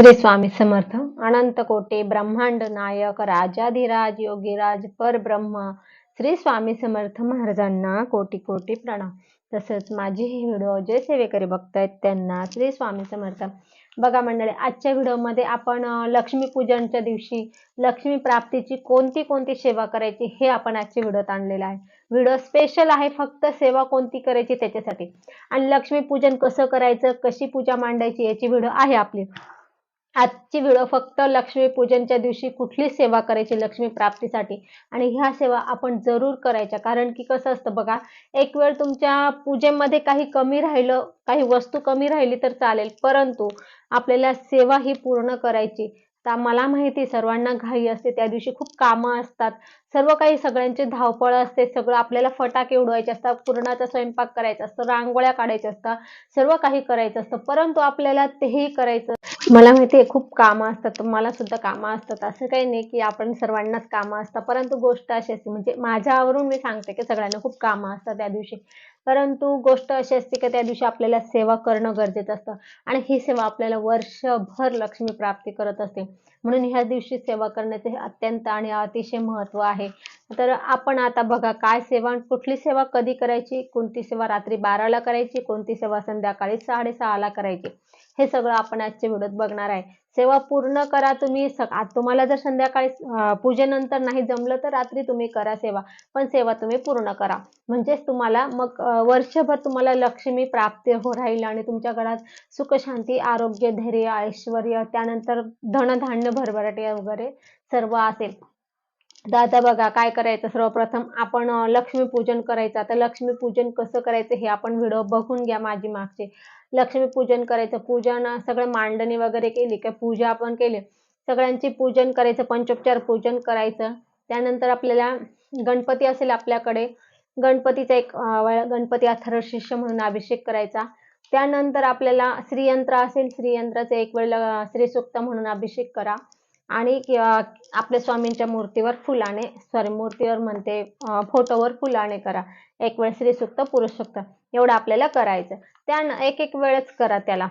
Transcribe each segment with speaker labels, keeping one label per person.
Speaker 1: श्री स्वामी समर्थ. अनंत कोटे ब्रह्मांड नायक राजाधिराज योगीराज परब्रह्म श्री स्वामी समर्थ महाराजांना कोटी कोटी प्रणाम. तसंच माझी ही व्हिडिओ जे सेवेकरी बघतायत त्यांना श्री स्वामी समर्थ. बघा मंडळी आजच्या व्हिडिओमध्ये आपण लक्ष्मीपूजनच्या दिवशी लक्ष्मी प्राप्तीची कोणती कोणती सेवा करायची हे आपण आजच्या व्हिडिओत आणलेलं आहे. व्हिडिओ स्पेशल आहे फक्त सेवा कोणती करायची त्याच्यासाठी. आणि लक्ष्मीपूजन कसं करायचं कशी पूजा मांडायची याची व्हिडिओ आहे आपली. आजची व्हिडिओ फक्त लक्ष्मी पूजनच्या दिवशी कुठली सेवा करायची लक्ष्मी प्राप्तीसाठी? आणि ह्या सेवा आपण जरूर करायच्या. कारण की कसं असतं बघा एक वेळ तुमच्या पूजेमध्ये काही कमी राहिलं काही वस्तू कमी राहिली तर चालेल. परंतु आपल्याला सेवा ही पूर्ण करायची. तर मला माहिती सर्वांना घाई असते त्या दिवशी खूप कामं असतात. सर्व काही सगळ्यांचे धावपळ असते सगळं आपल्याला फटाके उडवायचे असतात पूर्णाचा स्वयंपाक करायचा असतो रांगोळ्या काढायच्या असतात सर्व काही करायचं असतं. परंतु आपल्याला तेही करायचं. मला माहिती आहे खूप कामं असतात मला सुद्धा कामं असतात. असं काही नाही की आपण सर्वांनाच कामं असतात. परंतु गोष्ट अशी असते म्हणजे माझ्यावरून मी सांगते की सगळ्यांना खूप कामं असतात त्या दिवशी. परंतु गोष्ट अशी असते की त्या दिवशी आपल्याला सेवा करणं गरजेचं असतं. आणि ही सेवा आपल्याला वर्षभर लक्ष्मी प्राप्ती करत असते. म्हणून ह्या दिवशी सेवा करण्याचे हे अत्यंत आणि अतिशय महत्त्व आहे. तर आपण आता बघा काय सेवा कुठली सेवा कधी करायची? कोणती सेवा रात्री बाराला करायची? कोणती सेवा संध्याकाळी साडेसहाला करायची? हे सगळं आपण आजच्या व्हिडिओत बघणार आहे. सेवा पूर्ण करा तुम्ही. तुम्हाला जर संध्याकाळी पूजेनंतर नाही जमलं तर रात्री तुम्ही करा सेवा. पण सेवा तुम्ही पूर्ण करा. म्हणजेच तुम्हाला मग वर्षभर तुम्हाला लक्ष्मी प्राप्ती हो राहील आणि तुमच्या घरात सुखशांती आरोग्य धैर्य ऐश्वर त्यानंतर धनधान्य भरभराटे वगैरे सर्व असेल. तर आता बघा काय करायचं? सर्वप्रथम आपण लक्ष्मीपूजन करायचं. आता लक्ष्मीपूजन कसं करायचं हे आपण व्हिडिओ बघून घ्या माझी मागचे लक्ष्मीपूजन करायचं पूजन सगळं मांडणी वगैरे केली का? पूजा आपण केली. सगळ्यांची पूजन करायचं पंचोपचार पूजन करायचं. त्यानंतर आपल्याला गणपती असेल आपल्याकडे. गणपतीचा एक गणपती अथर्व शिष्य म्हणून अभिषेक करायचा. त्यानंतर आपल्याला श्रीयंत्र असेल श्रीयंत्राचा एक वेळ श्रीसुक्त म्हणून अभिषेक करा. आणि आपल्या स्वामींच्या मूर्तीवर फुलाने सॉरी मूर्तीवर म्हणते फोटोवर फुलाने करा. एक वेळ स्त्रीसुक्त पुरुष सुक्त. एवढं आपल्याला करायचं. त्या एक एक वेळच करा त्याला.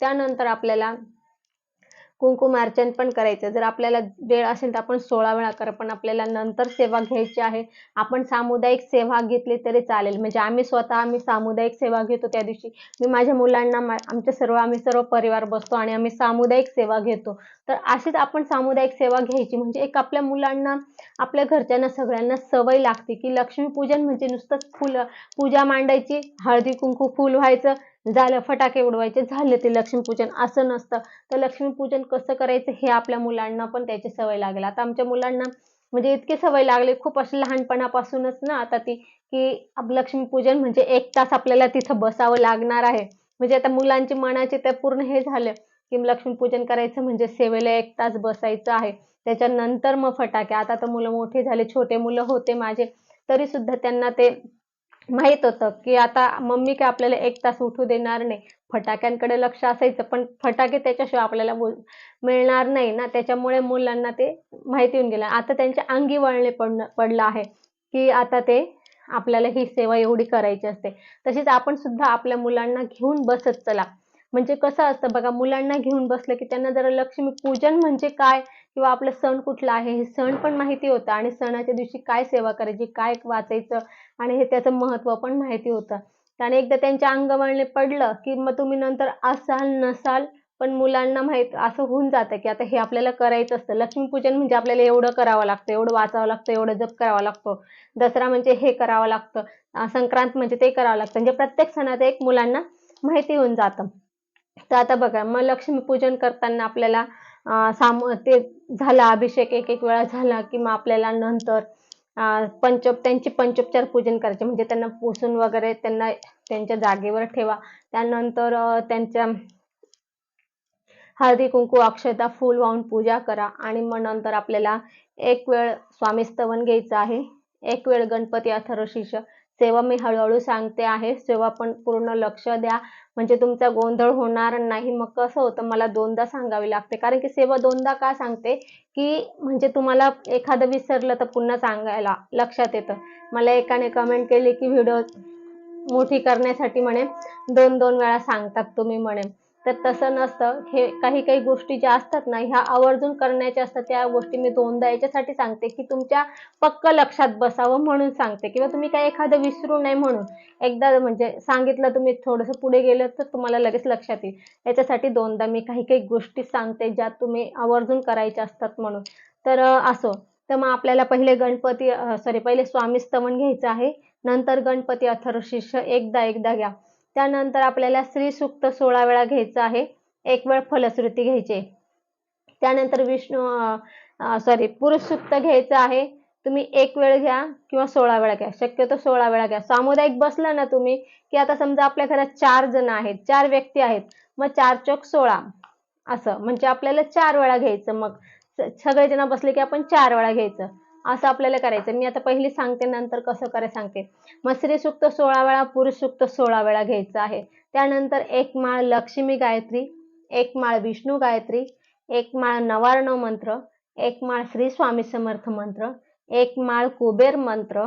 Speaker 1: त्यानंतर आपल्याला कुंकुमार्चन पण करायचं. जर आपल्याला वेळ असेल तर आपण सोळा वेळा करा पण आपल्याला नंतर सेवा घ्यायची आहे. आपण सामुदायिक सेवा घेतली तरी चालेल. म्हणजे आम्ही स्वतः आम्ही सामुदायिक सेवा घेतो त्या दिवशी. मी माझ्या मुलांना मा- सर्व आम्ही सर्व परिवार बसतो आणि आम्ही सामुदायिक सेवा घेतो. तर अशीच आपण सामुदायिक सेवा घ्यायची. म्हणजे एक आपल्या मुलांना आपल्या घरच्यांना सगळ्यांना सवय लागते की लक्ष्मीपूजन म्हणजे नुसतंच फुलं पूजा मांडायची. हळदी कुंकू फुल व्हायचं. झालं फटाके उडवायचे झाले ते लक्ष्मीपूजन. असं नसतं. तर लक्ष्मीपूजन कसं करायचं हे आपल्या मुलांना पण त्याची सवय लागेल. आता आमच्या मुलांना म्हणजे इतकी सवय लागली खूप अशी लहानपणापासूनच ना आता ती की लक्ष्मीपूजन म्हणजे एक तास आपल्याला तिथं बसावं लागणार आहे. म्हणजे आता मुलांची मनाची ते पूर्ण हे झालं की लक्ष्मीपूजन करायचं म्हणजे सेवेला एक तास बसायचं आहे. त्याच्यानंतर मग फटाके. आता तर मुलं मोठी झाले छोटे मुलं होते माझे. तरी सुद्धा त्यांना ते माहीत होतं की आता मम्मी काय आपल्याला एक तास उठू देणार नाही. फटाक्यांकडे लक्ष असायचं पण फटाके त्याच्याशिवाय आपल्याला बोल मिळणार नाही ना. त्याच्यामुळे मुलांना ते माहिती होऊन गेलं. आता त्यांच्या अंगी वळणे पडणं पडलं आहे की आता ते आपल्याला ही सेवा एवढी करायची असते. तशीच आपण सुद्धा आपल्या मुलांना घेऊन बसत चला. म्हणजे कसं असतं बघा मुलांना घेऊन बसलं की त्यांना जरा लक्ष्मी पूजन म्हणजे काय? किंवा आपलं सण कुठला आहे? हे सण पण माहिती होतं. आणि सणाच्या दिवशी काय सेवा करायची? काय वाचायचं? आणि हे त्याचं महत्त्व पण माहिती होतं. आणि एकदा त्यांच्या अंगवळणे पडलं की मग तुम्ही नंतर असाल नसाल पण मुलांना माहीत असं होऊन जातं की आता हे आपल्याला करायचं असतं. लक्ष्मीपूजन म्हणजे आपल्याला एवढं करावं लागतं एवढं वाचावं लागतं एवढं जप करावा लागतो. दसरा म्हणजे हे करावं लागतं संक्रांत म्हणजे ते करावं लागतं. म्हणजे प्रत्येक सणाचं एक मुलांना माहिती होऊन जातं. तर आता बघा मग लक्ष्मीपूजन करताना आपल्याला साम ते झाला अभिषेक एक एक वेळा झाला की मग आपल्याला नंतर पंच त्यांची पंचोपचार पूजन करायचे. म्हणजे त्यांना पुसून वगैरे त्यांना त्यांच्या जागेवर ठेवा. त्यानंतर त्यांच्या हळदी कुंकू अक्षता फूल वाहून पूजा करा. आणि मग नंतर आपल्याला एक वेळ स्वामी स्तवन घ्यायचं आहे. एक वेळ गणपती अथर्वशीर्ष. सेवा मी हळूहळू सांगते आहे. सेवा पण पूर्ण लक्ष द्या. म्हणजे तुमचा गोंधळ होणार नाही. मग कसं होतं? मला दोनदा सांगावी लागते. कारण की सेवा दोनदा का सांगते? की म्हणजे तुम्हाला एखादं विसरलं तर पुन्हा सांगायला लक्षात येतं. मला एकाने कमेंट केली की व्हिडिओ मोठी करण्यासाठी म्हणे दोन दोन वेळा सांगतात तुम्ही म्हणे. तर तसं नसतं. हे काही काही गोष्टी ज्या असतात ना ह्या आवर्जून करण्याच्या असतात. त्या गोष्टी मी दोनदा याच्यासाठी सांगते की तुमच्या पक्क लक्षात बसावं म्हणून सांगते. किंवा तुम्ही काय एखादं विसरू नये म्हणून. एकदा म्हणजे सांगितलं तुम्ही थोडंसं पुढे गेलं तर तुम्हाला लगेच लक्षात येईल. याच्यासाठी दोनदा मी काही काही गोष्टी सांगते ज्या तुम्ही आवर्जून करायच्या असतात म्हणून. तर असो. तर मग आपल्याला पहिले गणपती सॉरी पहिले स्वामी स्तवन घ्यायचं आहे. नंतर गणपती अथर्वशीर्ष एकदा एकदा घ्या. त्यानंतर आपल्याला स्त्री सुक्त सोळा वेळा घ्यायचं आहे. एक वेळ फलश्रुती घ्यायची. त्यानंतर विष्णू सॉरी पुरुष सूक्त घ्यायचं आहे. तुम्ही एक वेळ घ्या किंवा सोळा वेळा घ्या. शक्यतो सोळा वेळा घ्या. सामुदायिक बसलं ना तुम्ही की आता समजा आपल्या घरात चार जण आहेत चार व्यक्ती आहेत मग चार चौक सोळा. असं. म्हणजे आपल्याला चार वेळा घ्यायचं मग. सगळेजण बसले की आपण चार वेळा घ्यायचं. असं आपल्याला करायचं. मी आता पहिली सांगते नंतर कसं करायचं सांगते. मग स्त्री सोळा वेळा पुरुष सूक्त सोळा वेळा घ्यायचं आहे. त्यानंतर एक माळ लक्ष्मी गायत्री एक माळ विष्णू गायत्री एक माळ नवार्णव मंत्र एक माळ श्री स्वामी समर्थ मंत्र एक माळ कुबेर मंत्र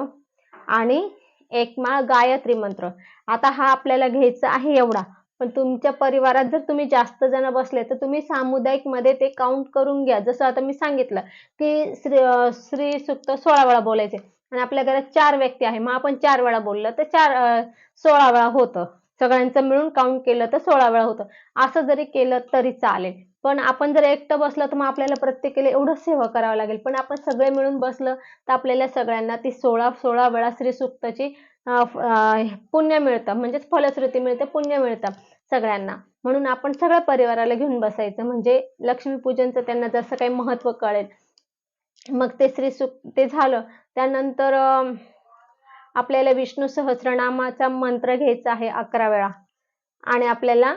Speaker 1: आणि एक माळ गायत्री मंत्र. आता हा आपल्याला घ्यायचा आहे एवढा. पण तुमच्या परिवारात जर तुम्ही जास्त जण बसले तर तुम्ही सामुदायिकमध्ये ते काउंट करून घ्या. जसं आता मी सांगितलं की श्री श्री सुक्त सोळा वेळा बोलायचे. आणि आपल्या घरात चार व्यक्ती आहे. मग आपण चार वेळा बोललं तर चार सोळा वेळा होतं. सगळ्यांचं मिळून काउंट केलं तर सोळा वेळा होतं. असं जरी केलं तरी चालेल. पण आपण जर एकटं बसलं तर मग आपल्याला प्रत्येकाला एवढं सेवा करावं लागेल. पण आपण सगळे मिळून बसलं तर आपल्याला सगळ्यांना ती सोळा सोळा वेळा श्री सुक्ताची पुण्य मिळतं. म्हणजेच फलश्रुती मिळते पुण्य मिळतं सगळ्यांना. म्हणून आपण सगळ्या परिवाराला घेऊन बसायचं. म्हणजे लक्ष्मीपूजनचं त्यांना जसं काही महत्त्व कळेल. मग ते श्री सुक ते झालं. त्यानंतर आपल्याला विष्णू सहस्रनामाचा मंत्र घ्यायचा आहे अकरा वेळा. आणि आपल्याला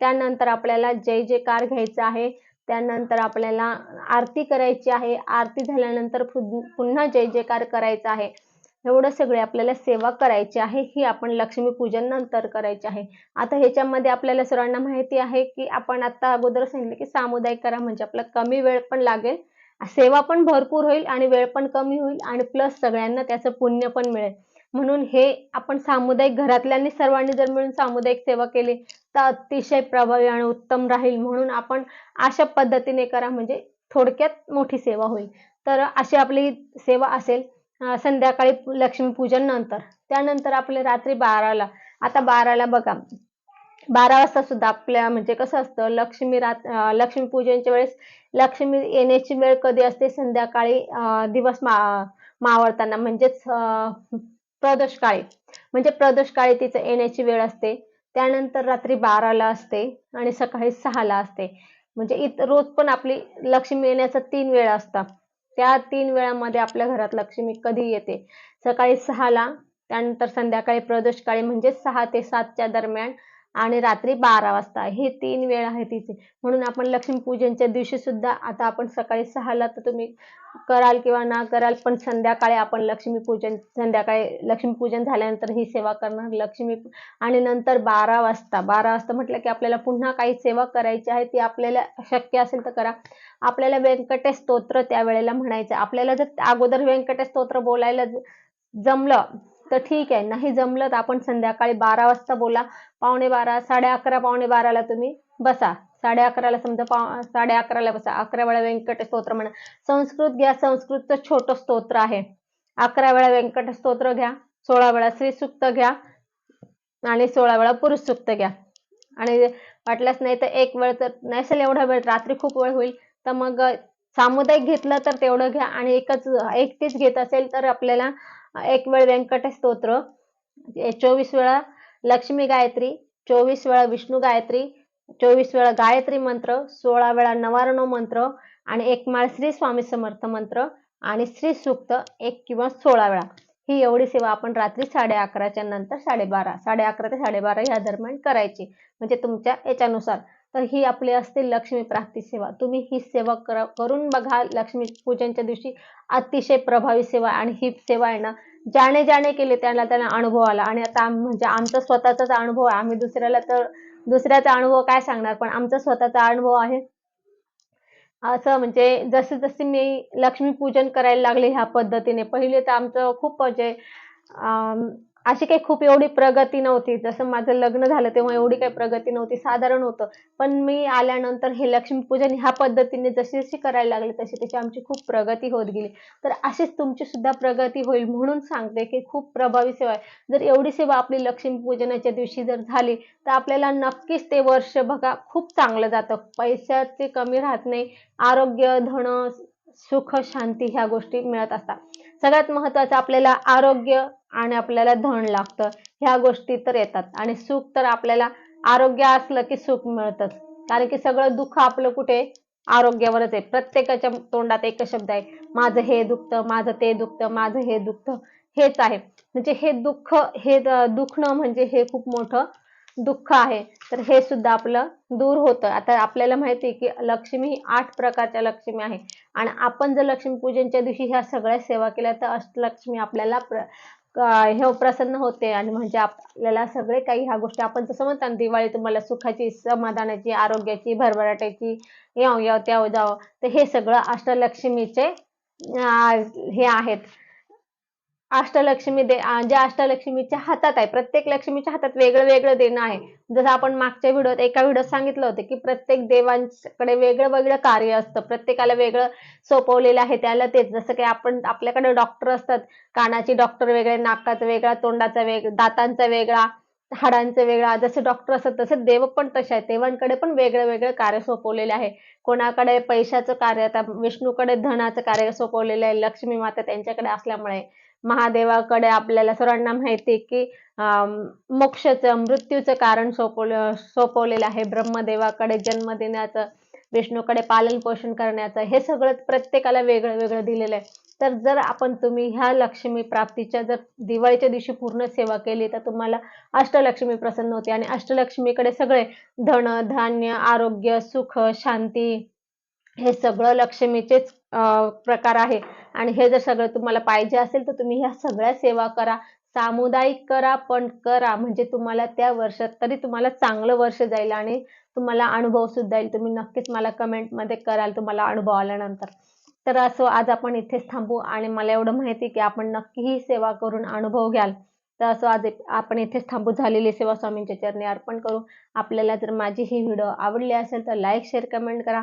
Speaker 1: त्यानंतर आपल्याला जय जयकार घ्यायचा आहे. त्यानंतर आपल्याला आरती करायची आहे. आरती झाल्यानंतर पुन्हा जय जयकार करायचा आहे. एवढं सगळे आपल्याला सेवा करायची आहे. ही आपण लक्ष्मीपूजन नंतर करायची आहे. आता ह्याच्यामध्ये आपल्याला सर्वांना माहिती आहे की आपण आता अगोदर सांगितलं की सामुदायिक करा म्हणजे आपला कमी वेळ पण लागेल. सेवा पण भरपूर होईल आणि वेळ पण कमी होईल आणि प्लस सगळ्यांना त्याचं पुण्य पण मिळेल. म्हणून हे आपण सामुदायिक घरातल्यांनी सर्वांनी जर मिळून सामुदायिक सेवा केली तर अतिशय प्रभावी आणि उत्तम राहील म्हणून आपण अशा पद्धतीने करा म्हणजे थोडक्यात मोठी सेवा होईल. तर अशी आपली सेवा असेल संध्याकाळी लक्ष्मीपूजन नंतर. त्यानंतर आपले रात्री बाराला आता बाराला बघा बारा वाजता सुद्धा आपल्या म्हणजे कसं असतं लक्ष्मी रात लक्ष्मीपूजनच्या वेळेस लक्ष्मी येण्याची वेळ कधी असते? संध्याकाळी दिवस मा मावळताना म्हणजेच प्रदोष काळी म्हणजे प्रदोष काळी तिचं येण्याची वेळ असते. त्यानंतर रात्री बाराला असते आणि सकाळी सहाला असते. म्हणजे इत रोज पण आपली लक्ष्मी येण्याचा तीन वेळा असतात त्या तीन वेळामध्ये आपल्या घरात लक्ष्मी कधी येते? सकाळी सहाला त्यानंतर संध्याकाळी प्रदोष काळी म्हणजे सहा ते सातच्या दरम्यान आणि रात्री बारा वाजता. हे तीन वेळ आहे तिचे. म्हणून आपण लक्ष्मीपूजनच्या दिवशी सुद्धा आता आपण सकाळी सहाला तर तुम्ही कराल किंवा ना कराल पण संध्याकाळी आपण लक्ष्मीपूजन संध्याकाळी लक्ष्मीपूजन झाल्यानंतर ही सेवा करणार. लक्ष्मी आणि नंतर बारा वाजता. बारा वाजता म्हटलं की आपल्याला पुन्हा काही सेवा करायची आहे ती आपल्याला शक्य असेल तर करा. आपल्याला व्यंकटेश स्तोत्र त्यावेळेला म्हणायचं. आपल्याला जर अगोदर व्यंकटेश स्तोत्र बोलायला जमलं तर ठीक आहे नाही जमलं तर आपण संध्याकाळी बारा वाजता बोला. पावणे बारा साडे अकरा पावणे बाराला तुम्ही बसा. साडे अकराला समजा पाव साडे अकराला बसा. अकरा वेळा व्यंकट स्तोत्र म्हणा. संस्कृत घ्या संस्कृतचं छोटं स्तोत्र आहे. अकरा वेळा व्यंकट स्तोत्र घ्या सोळा वेळा श्री सुक्त घ्या आणि सोळा वेळा पुरुष सुक्त घ्या. आणि वाटल्यास नाही तर एक वेळ तर नसेल एवढा वेळ रात्री खूप वेळ होईल. तर मग सामुदायिक घेतलं तर तेवढं घ्या आणि एकच एकटीच घेत असेल तर आपल्याला एक वेळ व्यंकट स्तोत्र चोवीस वेळा लक्ष्मी गायत्री चोवीस वेळा विष्णू गायत्री चोवीस वेळा गायत्री मंत्र सोळा वेळा नवारणव मंत्र आणि एक माळ श्री स्वामी समर्थ मंत्र आणि श्री सूक्त एक किंवा सोळा वेळा. ही एवढी सेवा आपण रात्री साडे अकराच्या नंतर साडेबारा साडे अकरा ते साडेबारा या दरम्यान करायची. म्हणजे तुमच्या याच्यानुसार तर ही आपली असते लक्ष्मी प्राप्ती सेवा. तुम्ही ही सेवा करा करून बघा लक्ष्मी पूजनच्या दिवशी अतिशय प्रभावी सेवा आणि ही सेवा आहे ना ज्याने ज्याने केली त्याला त्यांना अनुभव आला. आणि आता म्हणजे आमचा स्वतःचाच अनुभव आहे. आम्ही दुसऱ्याला तर दुसऱ्याचा अनुभव काय सांगणार? पण आमचा स्वतःचा अनुभव आहे. असं म्हणजे जसे जसे मी लक्ष्मी पूजन करायला लागले ह्या पद्धतीने पहिले तर आमचं खूप म्हणजे अं, अशी काही खूप एवढी प्रगती नव्हती. जसं माझं लग्न झालं तेव्हा एवढी काही प्रगती नव्हती साधारण होतं. पण मी आल्यानंतर हे लक्ष्मीपूजन ह्या पद्धतीने जशी जशी करायला लागले तशी तशी आमची खूप प्रगती होत गेली. तर अशीच तुमची सुद्धा प्रगती होईल म्हणून सांगते की खूप प्रभावी सेवा आहे. जर एवढी सेवा आपली लक्ष्मीपूजनाच्या दिवशी जर झाली तर आपल्याला नक्कीच ते वर्ष बघा खूप चांगलं जातं. पैशाची कमी राहत नाही. आरोग्य धन सुख शांती ह्या गोष्टी मिळत असतात. सगळ्यात महत्वाचं आपल्याला आरोग्य आणि आपल्याला धन लागतं. ह्या गोष्टी तर येतात. आणि सुख तर आपल्याला आरोग्य असलं की सुख मिळतच. कारण की सगळं दुःख आपलं कुठे? आरोग्यावरच आहे. प्रत्येकाच्या तोंडात एकच शब्द आहे. माझं हे दुखतं माझं ते दुखतं माझं हे दुखतं. हेच आहे. म्हणजे हे दुःख हे दुखणं म्हणजे हे खूप मोठं दुःख आहे. तर हे सुद्धा आपलं दूर होतं. आता आपल्याला माहिती आहे की लक्ष्मी ही आठ प्रकारच्या लक्ष्मी आहे. आणि आपण जर लक्ष्मी पूजनच्या दिवशी ह्या सगळ्या सेवा केल्या तर अष्टलक्ष्मी आपल्याला प्र हे प्रसन्न होते. आणि म्हणजे आपल्याला सगळे काही ह्या गोष्टी आपण जसं म्हणतो ना दिवाळी तुम्हाला सुखाची समाधानाची आरोग्याची भरभराट्याची याव याव त्याव जाव. तर हे सगळं अष्टलक्ष्मीचे हे आहेत. अष्टलक्ष्मी दे ज्या अष्टलक्ष्मीच्या हातात आहे प्रत्येक लक्ष्मीच्या हातात वेगळं वेगळं देणं आहे. जसं आपण मागच्या व्हिडिओत एका व्हिडिओत सांगितलं होतं की प्रत्येक देवांकडे वेगळं वेगळं कार्य असतं. प्रत्येकाला वेगळं सोपवलेलं आहे त्याला तेच. जसं की आपण आपल्याकडे डॉक्टर असतात. कानाची डॉक्टर वेगळे नाकाचा वेगळा तोंडाचा वेग दातांचा वेगळा हाडांचा वेगळा. जसे डॉक्टर असतात तसे देव पण तसे आहेत. देवांकडे पण वेगळं वेगळं कार्य सोपवलेले आहे. कोणाकडे पैशाचं कार्य आता विष्णूकडे धनाचं कार्य सोपवलेलं आहे लक्ष्मी माता त्यांच्याकडे असल्यामुळे. महादेवाकडे आपल्याला सर्वांना माहिती आहे की मोक्षचं मृत्यूचं कारण सोपवलं सोपवलेलं आहे ब्रह्मदेवाकडे जन्म देण्याचं विष्णूकडे पालन पोषण करण्याचं हे सगळं प्रत्येकाला वेगळं वेगळं दिलेलं आहे. तर जर आपण तुम्ही ह्या लक्ष्मी प्राप्तीच्या जर दिवाळीच्या दिवशी पूर्ण सेवा केली तर तुम्हाला अष्टलक्ष्मी प्रसन्न होते. आणि अष्टलक्ष्मीकडे सगळे धन धान्य आरोग्य सुख शांती हे सगळं लक्ष्मीचेच प्रकार आहे. आणि हे जर सगळं तुम्हाला पाहिजे असेल तर तुम्ही ह्या सगळ्या सेवा करा. सामुदायिक करा पण करा. म्हणजे तुम्हाला त्या वर्षात तरी तुम्हाला चांगलं वर्ष जाईल आणि तुम्हाला अनुभव सुद्धा येईल. तुम्ही नक्कीच मला कमेंटमध्ये कराल तुम्हाला अनुभव आल्यानंतर. तर असो आज आपण इथेच थांबू आणि मला एवढं माहिती की आपण नक्की ही सेवा करून अनुभव घ्याल. तर असं आज आपण इथेच थांबू. झालेली सेवा स्वामींच्या चरणी अर्पण करू. आपल्याला जर माझी ही व्हिडिओ आवडली असेल तर लाईक शेअर कमेंट करा.